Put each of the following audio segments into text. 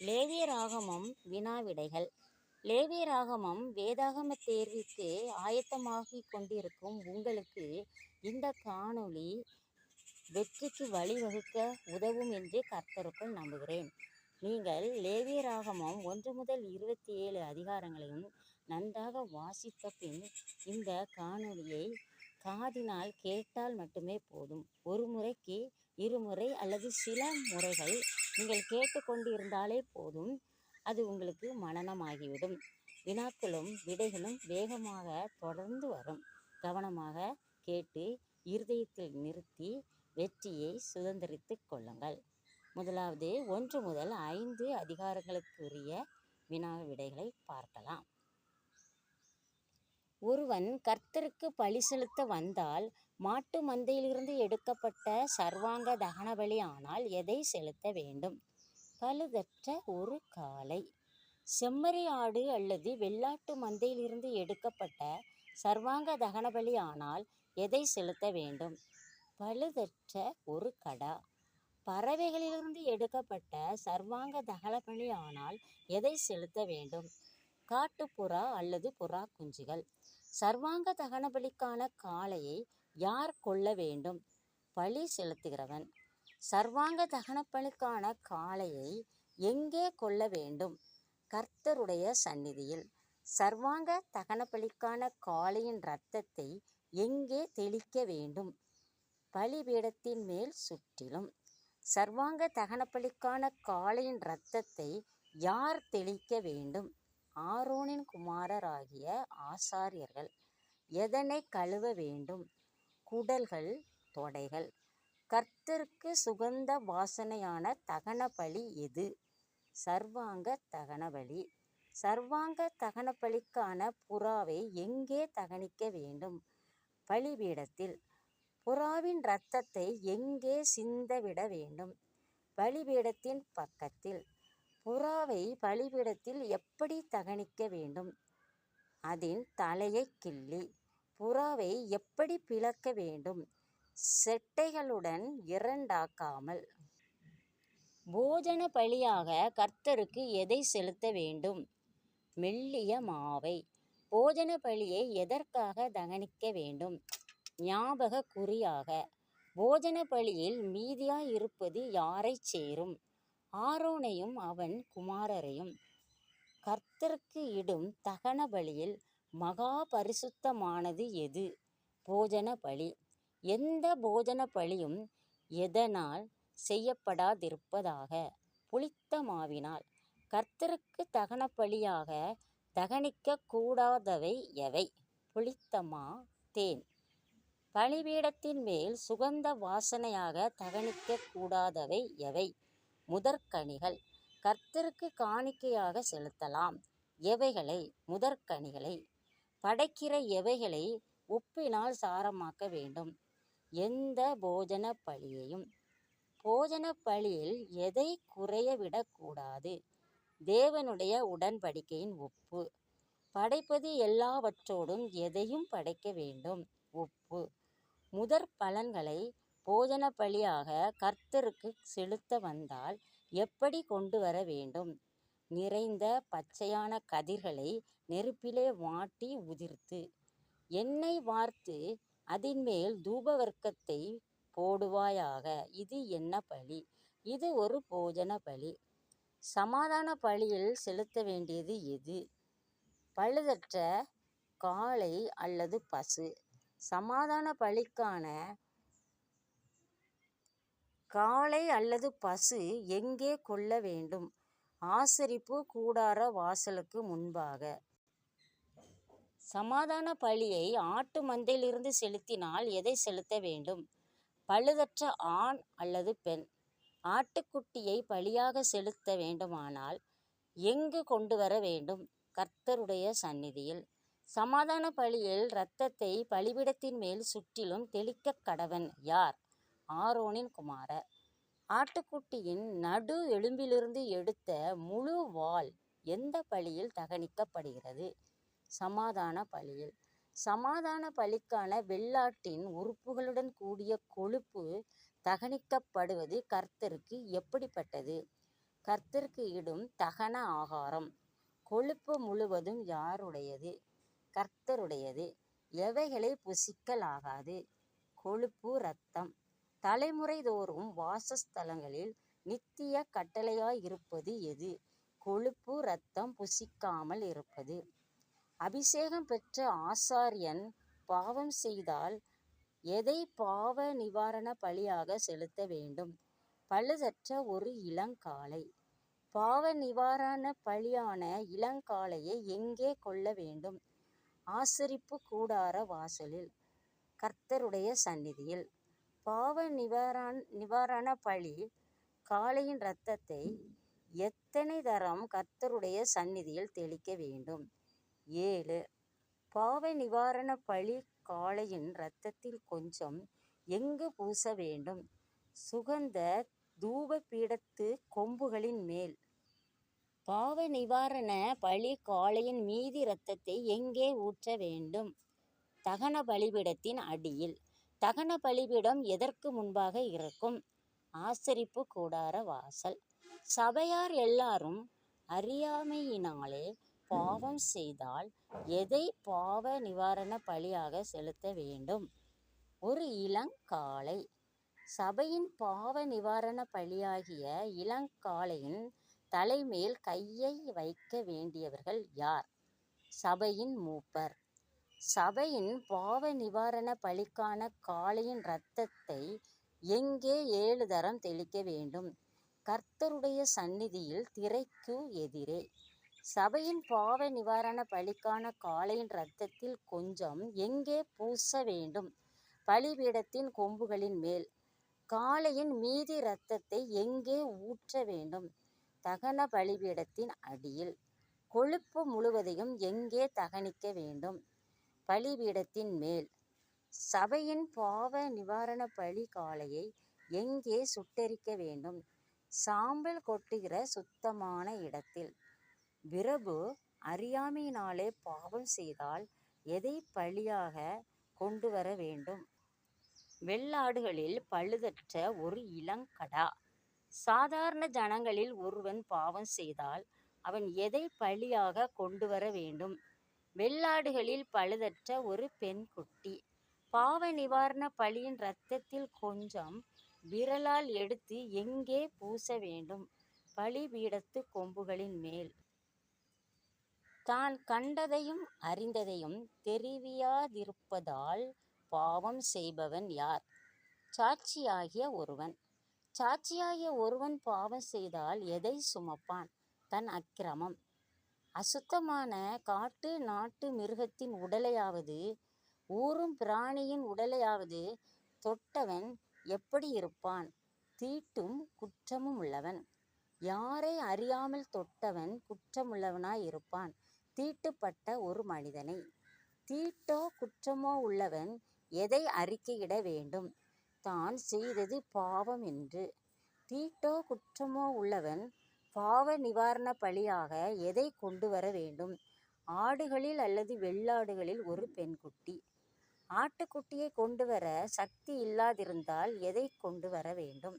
லேவியராகமம் வினாவிடைகள் லேவியராகமம் வேதாகம தேர்விற்கு ஆயத்தமாகிக் கொண்டிருக்கும் உங்களுக்கு இந்த காணொளி வெற்றிக்கு வழிவகுக்க உதவும் என்று கர்த்தருக்குள் நம்புகிறேன். நீங்கள் லேவியராகமம் ஒன்று முதல் இருபத்தி ஏழு அதிகாரங்களையும் நன்றாக வாசித்த பின் இந்த காணொளியை காதினால் கேட்டால் மட்டுமே போதும். ஒரு முறைக்கு இருமுறை அல்லது சில முறைகள் நீங்கள் கேட்டுக் இருந்தாலே போதும் அது உங்களுக்கு மனநமாகிவிடும் வினாக்களும் விடைகளும் வேகமாக தொடர்ந்து வரும். கவனமாக கேட்டு இருதயத்தில் நிறுத்தி வெற்றியை சுதந்தரித்துக் கொள்ளுங்கள். முதலாவது ஒன்று முதல் ஐந்து அதிகாரங்களுக்குரிய வினா விடைகளை பார்க்கலாம். ஒருவன் கர்த்தருக்கு பழி செலுத்த வந்தால் மாட்டு மந்தையிலிருந்து எடுக்கப்பட்ட சர்வாங்க தகனபலி ஆனால் எதை செலுத்த வேண்டும்? பழுதற்ற ஒரு காளை. செம்மறி ஆடு அல்லது வெள்ளாட்டு மந்தையிலிருந்து எடுக்கப்பட்ட சர்வாங்க தகனபலி ஆனால் எதை செலுத்த வேண்டும்? பழுதற்ற ஒரு கடா. பறவைகளிலிருந்து எடுக்கப்பட்ட சர்வாங்க தகனபலி ஆனால் எதை செலுத்த வேண்டும்? காட்டுப்புறா அல்லது புறா குஞ்சுகள் சர்வாங்க தகனபலிக்கான காளையை யார் கொள்ள வேண்டும்? பழி செலுத்துகிறவன். சர்வாங்க தகனப்பலுக்கான காளையை எங்கே கொள்ள வேண்டும்? கர்த்தருடைய சந்நிதியில். சர்வாங்க தகனப்பலிக்கான காளையின் இரத்தத்தை எங்கே தெளிக்க வேண்டும்? பலிபீடத்தின் மேல் சுற்றிலும். சர்வாங்க தகனப்பலிக்கான காளையின் இரத்தத்தை யார் தெளிக்க வேண்டும்? ஆரோனின் குமாரராகிய ஆசாரியர்கள். எதனை கழுவ வேண்டும்? குடல்கள் தொடைகள். கர்த்தருக்கு சுகந்த வாசனையான தகனபலி எது? சர்வாங்க தகனபலி. சர்வாங்க தகனபலிக்கான புறாவை எங்கே தகனிக்க வேண்டும்? பலிபீடத்தில். புறாவின் இரத்தத்தை எங்கே சிந்தவிட வேண்டும்? பலிபீடத்தின் பக்கத்தில். புறாவை பலிபீடத்தில் எப்படி தகனிக்க வேண்டும்? அதன் தலையைக் கிள்ளி. புறாவை எப்படி பிளக்க வேண்டும்? செட்டைகளுடன் இரண்டாக்காமல். போஜன பலியாக கர்த்தருக்கு எதை செலுத்த வேண்டும்? மெல்லிய மாவை. போஜன பலியை எதற்காக தகனிக்க வேண்டும்? ஞாபக குறியாக. போஜன பலியில் மீதியாயிருப்பது யாரை சேரும்? ஆரோனையும் அவன் குமாரரையும். கர்த்தருக்கு இடும் தகன பலியில் மகா பரிசுத்தமானது எது? போஜன பலி. எந்த போஜன பலியும் எதனால் செய்யப்படாதிருப்பதாக? புளித்த மாவினால். கர்த்தருக்கு தகன பலியாக தகனிக்க கூடாதவை எவை? புளித்த மா தேன். பலிபீடத்தின் மேல் சுகந்த வாசனையாக தகனிக்க கூடாதவை எவை? முதற்கனிகள். கர்த்தருக்கு காணிக்கையாக செலுத்தலாம். எவைகளை? முதற்கனிகளை. படைக்கிற எவைகளை உப்பினால் சாரமாக்க வேண்டும்? எந்த போஜன பழியையும் போஜன பழியில் எதை குறைய விடக்கூடாது தேவனுடைய உடன்படிக்கையின் உப்பு. படைப்பது எல்லாவற்றோடும் எதையும் படைக்க வேண்டும்? உப்பு. முதற்பலன்களைப் போஜன பலியாகக் கர்த்தருக்கு செலுத்த வந்தால் எப்படி கொண்டு வர வேண்டும்? நிறைந்த பச்சையான கதிர்களை நெருப்பிலே வாட்டி உதிர்த்து எண்ணெய் வார்த்து அதின்மேல் தூபவர்க்கத்தை போடுவாயாக இது என்ன பலி? இது ஒரு போஜன பலி. சமாதான பலியில் செலுத்த வேண்டியது எது? பழுதற்ற காளை அல்லது பசு. சமாதான பலிக்கான காளை அல்லது பசு எங்கே கொள்ள வேண்டும்? ஆசரிப்பு கூடார வாசலுக்கு முன்பாக. சமாதான பலியை ஆட்டு மந்தையிலிருந்து செலுத்தினால் எதை செலுத்த வேண்டும்? பழுதற்ற ஆண் அல்லது பெண். ஆட்டுக்குட்டியை பழியாக செலுத்த வேண்டுமானால் எங்கு கொண்டு வர வேண்டும்? கர்த்தருடைய சந்நிதியில். சமாதான பலியில் இரத்தத்தைப் பலிபீடத்தின்மேல் சுற்றிலும் தெளிக்கக்கடவன் யார்? ஆரோனின் குமாரர். ஆட்டுக்குட்டியின் நடு எலும்பிலிருந்து எடுத்த முழு வால் எந்த பலியில் தகனிக்கப்படுகிறது? சமாதான பலியில். சமாதான பலிக்கான வெள்ளாட்டின் உறுப்புகளுடன் கூடிய கொழுப்பு தகனிக்கப்படுவது கர்த்தருக்கு எப்படிப்பட்டது? கர்த்தருக்கு இடும் தகன ஆகாரம் கொழுப்பு முழுவதும் யாருடையது கர்த்தருடையது எவைகளை புசிக்கலாகாது கொழுப்பு இரத்தம் தலைமுறை தோறும் வாசஸ்தலங்களில் நித்திய கட்டளையாயிருப்பது எது? கொழுப்பு இரத்தம் புசிக்காமல் இருப்பது. அபிஷேகம் பெற்ற ஆசாரியன் பாவம் செய்தால் எதை பாவ நிவாரண பலியாக செலுத்த வேண்டும்? பழுதற்ற ஒரு இளங்காளை. பாவ நிவாரண பலியான இளங்காளையை எங்கே கொள்ள வேண்டும்? ஆசரிப்பு கூடார வாசலில். கர்த்தருடைய சந்நிதியில். பாவ நிவாரண நிவாரண பழி காளையின் இரத்தத்தை எத்தனை தரம் கர்த்தருடைய சந்நிதியில் தெளிக்க வேண்டும்? ஏழு. பாவ நிவாரண பழி காளையின் இரத்தத்தில் கொஞ்சம் எங்கு பூச வேண்டும்? சுகந்த தூப பீடத்து கொம்புகளின் மேல். பாவ நிவாரண பழி காளையின் மீதி இரத்தத்தை எங்கே ஊற்ற வேண்டும்? தகன பலிபீடத்தின் அடியில். தகன பலிபீடம் எதற்கு முன்பாக இருக்கும்? ஆசரிப்பு கூடார வாசல். சபையார் எல்லாரும் அறியாமையினாலே பாவம் செய்தால் எதை பாவ நிவாரண பலியாக செலுத்த வேண்டும்? ஒரு இளங்காளை. சபையின் பாவ நிவாரண பலியாகிய இளங்காளையின் தலைமேல் கையை வைக்க வேண்டியவர்கள் யார்? சபையின் மூப்பர். சபையின் பாவ நிவாரண பலிக்கான காளையின் இரத்தத்தை எங்கே ஏழு தரம் தெளிக்க வேண்டும்? கர்த்தருடைய சந்நிதியில் திரைக்கு எதிரே. சபையின் பாவ நிவாரண பலிக்கான காளையின் இரத்தத்தில் கொஞ்சம் எங்கே பூச வேண்டும்? பலிபீடத்தின் கொம்புகளின் மேல். காளையின் மீதி இரத்தத்தை எங்கே ஊற்ற வேண்டும்? தகன பலிபீடத்தின் அடியில். கொழுப்பு முழுவதையும் எங்கே தகனிக்க வேண்டும்? பலிபீடத்தின் மேல். சபையின் பாவ நிவாரண பலி காளையை எங்கே சுட்டெரிக்க வேண்டும்? சாம்பல் கொட்டுகிற சுத்தமான இடத்தில். பிரபு அறியாமையினாலே பாவம் செய்தால் எதை பழியாக கொண்டு வர வேண்டும்? வெள்ளாடுகளில் பழுதற்ற ஒரு இளங்கடா. சாதாரண ஜனங்களில் ஒருவன் பாவம் செய்தால் அவன் எதை பழியாக கொண்டு வர வேண்டும்? வெள்ளாடுகளில் பழுதற்ற ஒரு பெண் குட்டி பாவ நிவாரண பலியின் இரத்தத்தில் கொஞ்சம் விரலால் எடுத்து எங்கே பூச வேண்டும்? பலிபீடத்து கொம்புகளின் மேல். தான் கண்டதையும் அறிந்ததையும் தெரிவியாதிருப்பதால் பாவம் செய்பவன் யார்? சாட்சியாகிய ஒருவன். சாட்சியாகிய ஒருவன் பாவம் செய்தால் எதை சுமப்பான்? தன் அக்கிரமம். அசுத்தமான காட்டு நாட்டு மிருகத்தின் உடலையாவது ஊறும் பிராணியின் உடலையாவது தொட்டவன் எப்படி இருப்பான்? தீட்டும் குற்றமும் உள்ளவன். யாரை அறியாமல் தொட்டவன் குற்றமுள்ளவனாய் இருப்பான்? தீட்டுப்பட்ட ஒரு மனிதனை. தீட்டோ குற்றமோ உள்ளவன் எதை அறிக்கையிட வேண்டும்? தான் செய்தது பாவம் என்று. தீட்டோ குற்றமோ உள்ளவன் பாவ நிவாரண பலியாக எதை கொண்டு வர வேண்டும்? ஆடுகளில் அல்லது வெள்ளாடுகளில் ஒரு பெண்குட்டி. ஆட்டுக்குட்டியை கொண்டு வர சக்தி இல்லாதிருந்தால் எதை கொண்டு வர வேண்டும்?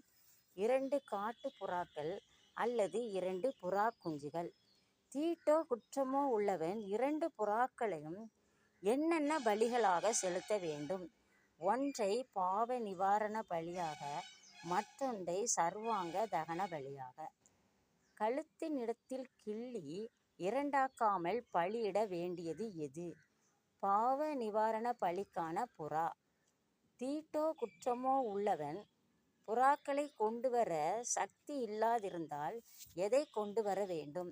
இரண்டு காட்டு புறாக்கள் அல்லது இரண்டு புறா குஞ்சுகள். தீட்டோ குற்றமோ உள்ளவன் இரண்டு புறாக்களையும் என்னென்ன பலிகளாக செலுத்த வேண்டும்? ஒன்றை பாவ நிவாரண பலியாக மற்றொன்றை சர்வாங்க தகன பலியாக. கழுத்தினிடத்தில் கிள்ளி இரண்டாக்காமல் பலியிட வேண்டியது எது? பாவ நிவாரண பலிக்கான புறா. தீட்டோ குற்றமோ உள்ளவன் புறாக்களை கொண்டு வர சக்தி இல்லாதிருந்தால் எதை கொண்டு வர வேண்டும்?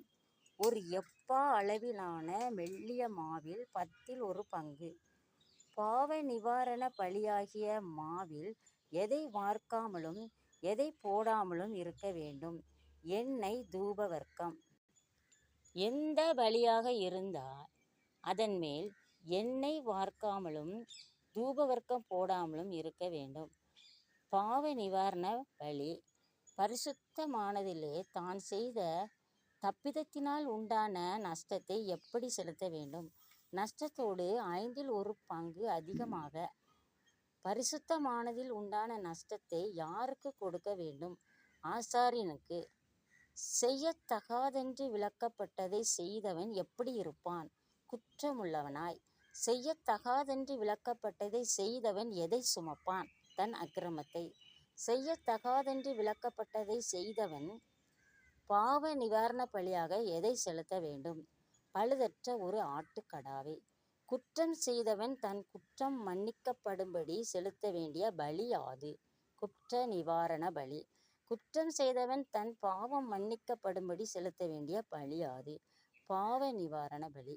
ஒரு எப்பா அளவிலான மெல்லிய மாவில் பத்தில் ஒரு பங்கு. பாவ நிவாரண பலியாகிய மாவில் எதை வார்க்காமலும் எதை போடாமலும் இருக்க வேண்டும்? எண்ணெய் தூபவர்க்கம். எந்த பலியாக இருந்தால் அதன் மேல் எண்ணெய் வார்க்காமலும் தூபவர்க்கம் போடாமலும் இருக்க வேண்டும். பாவ நிவாரண பலி பரிசுத்தமானதிலே தான் செய்த தப்பிதத்தினால் உண்டான நஷ்டத்தை எப்படி செலுத்த வேண்டும்? நஷ்டத்தோடு ஐந்தில் ஒரு பங்கு அதிகமாக பரிசுத்தமானதில் உண்டான நஷ்டத்தை யாருக்கு கொடுக்க வேண்டும்? ஆசாரியனுக்கு. செய்யத்தகாதென்று விளக்கப்பட்டதை செய்தவன் எப்படி இருப்பான்? குற்றமுள்ளவனாய். செய்யத்தகாதென்று விளக்கப்பட்டதை செய்தவன் எதை சுமப்பான்? தன் அக்கிரமத்தை. செய்யத்தகாதென்று விளக்கப்பட்டதை செய்தவன் பாவ நிவாரண பலியாக எதை செலுத்த வேண்டும்? பழுதற்ற ஒரு ஆட்டுக்கடாவை. குற்றம் செய்தவன் தன் குற்றம் மன்னிக்கப்படும்படி செலுத்த வேண்டிய பலி யாது? குற்ற நிவாரண பலி. குற்றம் செய்தவன் தன் பாவம் மன்னிக்கப்படும்படி செலுத்த வேண்டிய பலி யாது? பாவ நிவாரண பலி.